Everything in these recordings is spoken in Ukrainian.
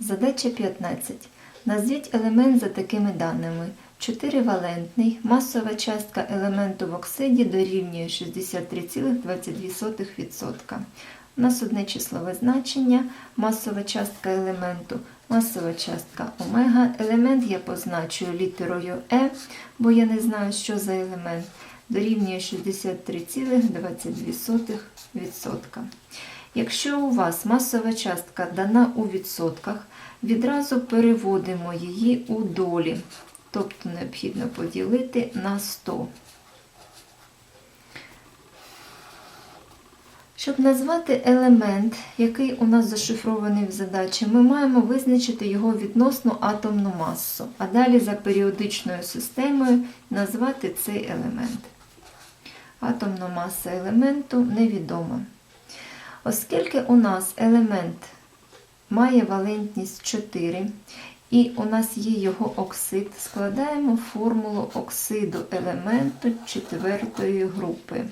Задача 15. Назвіть елемент за такими даними. 4-валентний, масова частка елементу в оксиді дорівнює 63,22%. У нас одне числове значення, масова частка елементу, масова частка омега. Елемент я позначую літерою Е, бо я не знаю, що за елемент, дорівнює 63,22%. Якщо у вас масова частка дана у відсотках, відразу переводимо її у долі, тобто необхідно поділити на 100. Щоб назвати елемент, який у нас зашифрований в задачі, ми маємо визначити його відносну атомну масу, а далі за періодичною системою назвати цей елемент. Атомна маса елементу невідома. Оскільки у нас елемент має валентність 4, і у нас є його оксид, складаємо формулу оксиду елементу четвертої групи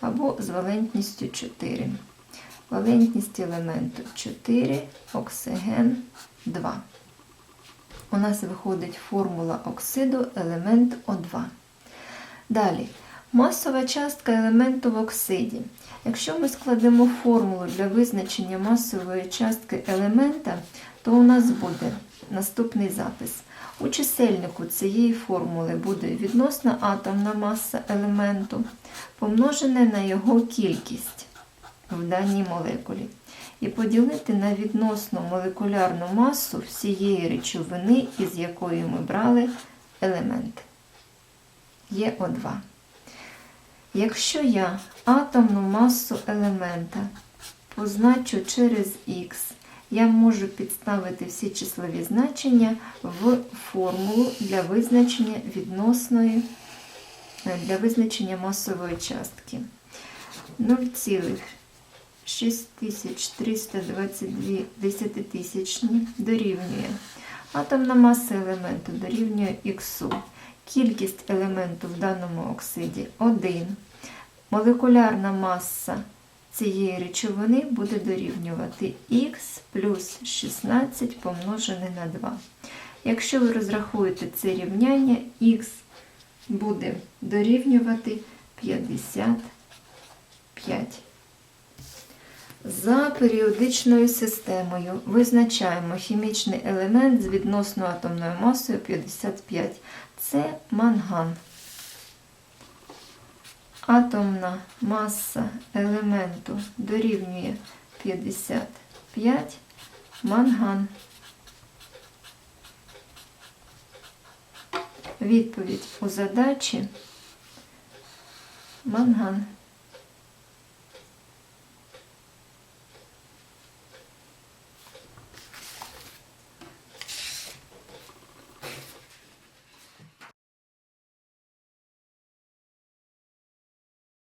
або з валентністю 4. Валентність елементу 4, оксиген 2. У нас виходить формула оксиду елемент О2. Далі. Масова частка елементу в оксиді. Якщо ми складемо формулу для визначення масової частки елемента, то у нас буде наступний запис. У чисельнику цієї формули буде відносна атомна маса елементу, помножене на його кількість в даній молекулі. І поділити на відносну молекулярну масу всієї речовини, із якої ми брали елемент. Є О2. Якщо я атомну масу елемента позначу через Х, я можу підставити всі числові значення в формулу для визначення відносної, для визначення масової частки. 0,6322 десятитисячні дорівнює. Атомна маса елементу дорівнює Х. Кількість елементу в даному оксиді 1. Молекулярна маса цієї речовини буде дорівнювати х плюс 16 помножене на 2. Якщо ви розрахуєте це рівняння, х буде дорівнювати 55. За періодичною системою визначаємо хімічний елемент з відносною атомною масою 55. Це манган. Атомна маса елементу дорівнює 55 манган. Відповідь у задачі манган.